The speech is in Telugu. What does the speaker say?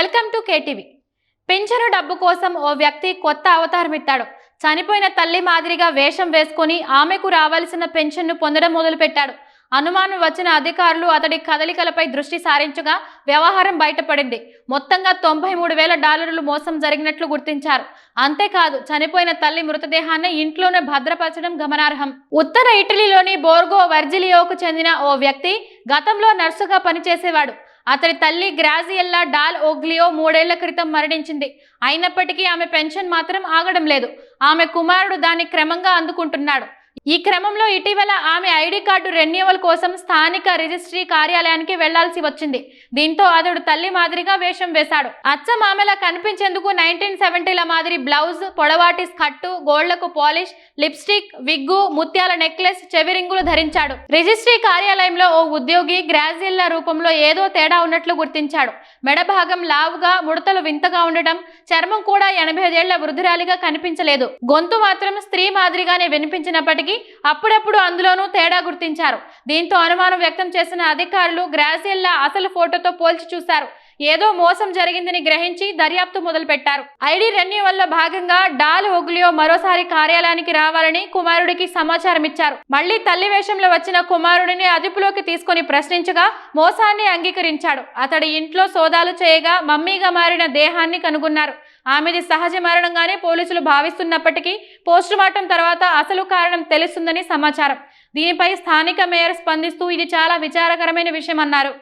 Welcome to KTV. పింఛను డబ్బు కోసం ఓ వ్యక్తి కొత్త అవతారం ఎత్తాడు. చనిపోయిన తల్లి మాదిరిగా వేషం వేసుకొని ఆమెకు రావాల్సిన పెన్షన్ను పొందడం మొదలుపెట్టాడు. అనుమానం వచ్చిన అధికారులు అతడి కదలికలపై దృష్టి సారించగా వ్యవహారం బయటపడింది. మొత్తంగా తొంభై మూడు వేల డాలర్లు మోసం జరిగినట్లు గుర్తించారు. అంతేకాదు చనిపోయిన తల్లి మృతదేహాన్ని ఇంట్లోనే భద్రపరచడం గమనార్హం. ఉత్తర ఇటలీలోని బోర్గో వర్జిలియోకు చెందిన ఓ వ్యక్తి గతంలో నర్సుగా పనిచేసేవాడు. అతడి తల్లి గ్రాజియల్లా డాల్ ఓగ్లియో మూడేళ్ళ క్రితం మరణించింది. అయినప్పటికీ ఆమె పెన్షన్ మాత్రం ఆగడం లేదు. ఆమె కుమారుడు దాన్ని క్రమంగా అందుకుంటున్నాడు. ఈ క్రమంలో ఇటీవల ఆమె ఐడి కార్డు రెన్యువల్ కోసం స్థానిక రిజిస్ట్రీ కార్యాలయానికి వెళ్ళాల్సి వచ్చింది. దీంతో అతడు తల్లి మాదిరిగా వేషం వేశాడు. అచ్చం ఆమెలా కనిపించేందుకు నైన్టీన్ సెవెంటీల మాదిరి బ్లౌజ్ పొడవాటి స్కట్టు గోళ్ళకు పాలిష్ లిప్స్టిక్ విగ్గు ముత్యాల నెక్లెస్ చెవిరింగులు ధరించాడు. రిజిస్ట్రీ కార్యాలయంలో ఓ ఉద్యోగి గ్రాజిల్ల రూపంలో ఏదో తేడా ఉన్నట్లు గుర్తించాడు. మెడ భాగం లావుగా ముడతలు వింతగా ఉండటం చర్మం కూడా ఎనభై ఐదేళ్ళ వృద్ధురాలిగా కనిపించలేదు. గొంతు మాత్రం స్త్రీ మాదిరిగానే వినిపించినప్పటికీ అప్పుడప్పుడు అందులోనూ తేడా గుర్తించారు. దీంతో అనుమానం వ్యక్తం చేసిన అధికారులు గ్రాజిల్లా అసలు ఫోటోతో పోల్చి చూశారు. ఏదో మోసం జరిగిందని గ్రహించి దర్యాప్తు మొదలుపెట్టారు. ఐడి రెన్యువల్లో భాగంగా డాల్ ఒగ్లియో మరోసారి కార్యాలయానికి రావాలని కుమారుడికి సమాచారం ఇచ్చారు. మళ్ళీ తల్లి వేషంలో వచ్చిన కుమారుడిని అదుపులోకి తీసుకొని ప్రశ్నించగా మోసాన్ని అంగీకరించాడు. అతడి ఇంట్లో సోదాలు చేయగా మమ్మీగా మారిన దేహాన్ని కనుగొన్నారు. ఆమెది సహజ మరణంగానే పోలీసులు భావిస్తున్నప్పటికీ పోస్టుమార్టం తర్వాత అసలు కారణం తెలుస్తుందని సమాచారం. దీనిపై స్థానిక మేయర్ స్పందిస్తూ ఇది చాలా విచారకరమైన విషయం అన్నారు